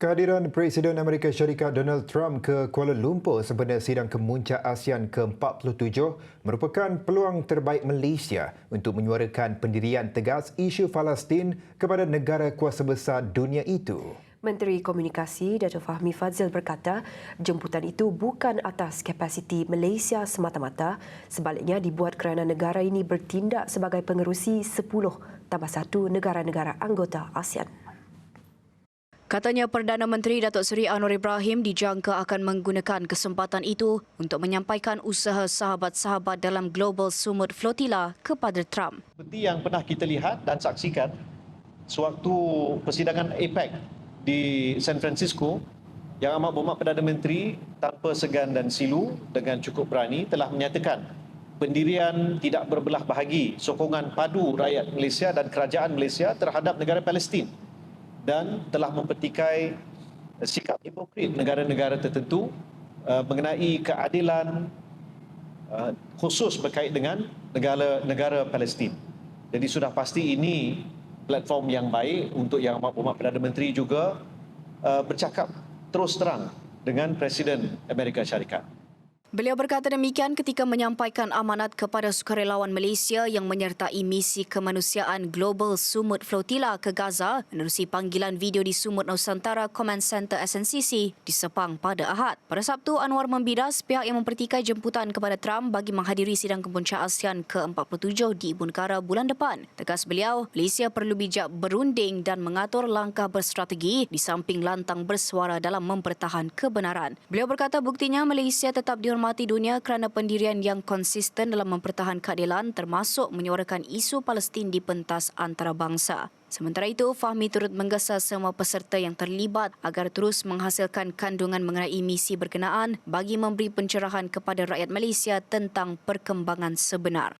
Kehadiran Presiden Amerika Syarikat Donald Trump ke Kuala Lumpur sempena sidang kemuncak ASEAN ke-47 merupakan peluang terbaik Malaysia untuk menyuarakan pendirian tegas isu Palestin kepada negara kuasa besar dunia itu. Menteri Komunikasi Dato' Fahmi Fadzil berkata, jemputan itu bukan atas kapasiti Malaysia semata-mata, sebaliknya dibuat kerana negara ini bertindak sebagai pengerusi 10 tambah 1 negara-negara anggota ASEAN. Katanya Perdana Menteri Datuk Seri Anwar Ibrahim dijangka akan menggunakan kesempatan itu untuk menyampaikan usaha sahabat-sahabat dalam Global Sumut Flotilla kepada Trump. Seperti yang pernah kita lihat dan saksikan sewaktu persidangan APEC di San Francisco, Yang Amat Berhormat Perdana Menteri tanpa segan dan silu dengan cukup berani telah menyatakan pendirian tidak berbelah bahagi sokongan padu rakyat Malaysia dan kerajaan Malaysia terhadap negara Palestin dan telah mempertikai sikap hipokrit negara-negara tertentu uh, mengenai keadilan uh, khusus berkait dengan negara negara Palestin. Jadi sudah pasti ini platform yang baik untuk Yang Amat Perdana Menteri juga uh, bercakap terus terang dengan Presiden Amerika Syarikat. Beliau berkata demikian ketika menyampaikan amanat kepada sukarelawan Malaysia yang menyertai misi kemanusiaan Global Sumut Flotilla ke Gaza menerusi panggilan video di Sumut Nusantara Command Center SNCC di Sepang pada Ahad. Pada Sabtu, Anwar membidas pihak yang mempertikai jemputan kepada Trump bagi menghadiri sidang kepuncak ASEAN ke-47 di Ibu Negara bulan depan. Tegas beliau, Malaysia perlu bijak berunding dan mengatur langkah berstrategi di samping lantang bersuara dalam mempertahan kebenaran. Beliau berkata buktinya Malaysia tetap dihormati dihormati dunia kerana pendirian yang konsisten dalam mempertahankan keadilan termasuk menyuarakan isu Palestin di pentas antarabangsa. Sementara itu, Fahmi turut menggesa semua peserta yang terlibat agar terus menghasilkan kandungan mengenai misi berkenaan bagi memberi pencerahan kepada rakyat Malaysia tentang perkembangan sebenar.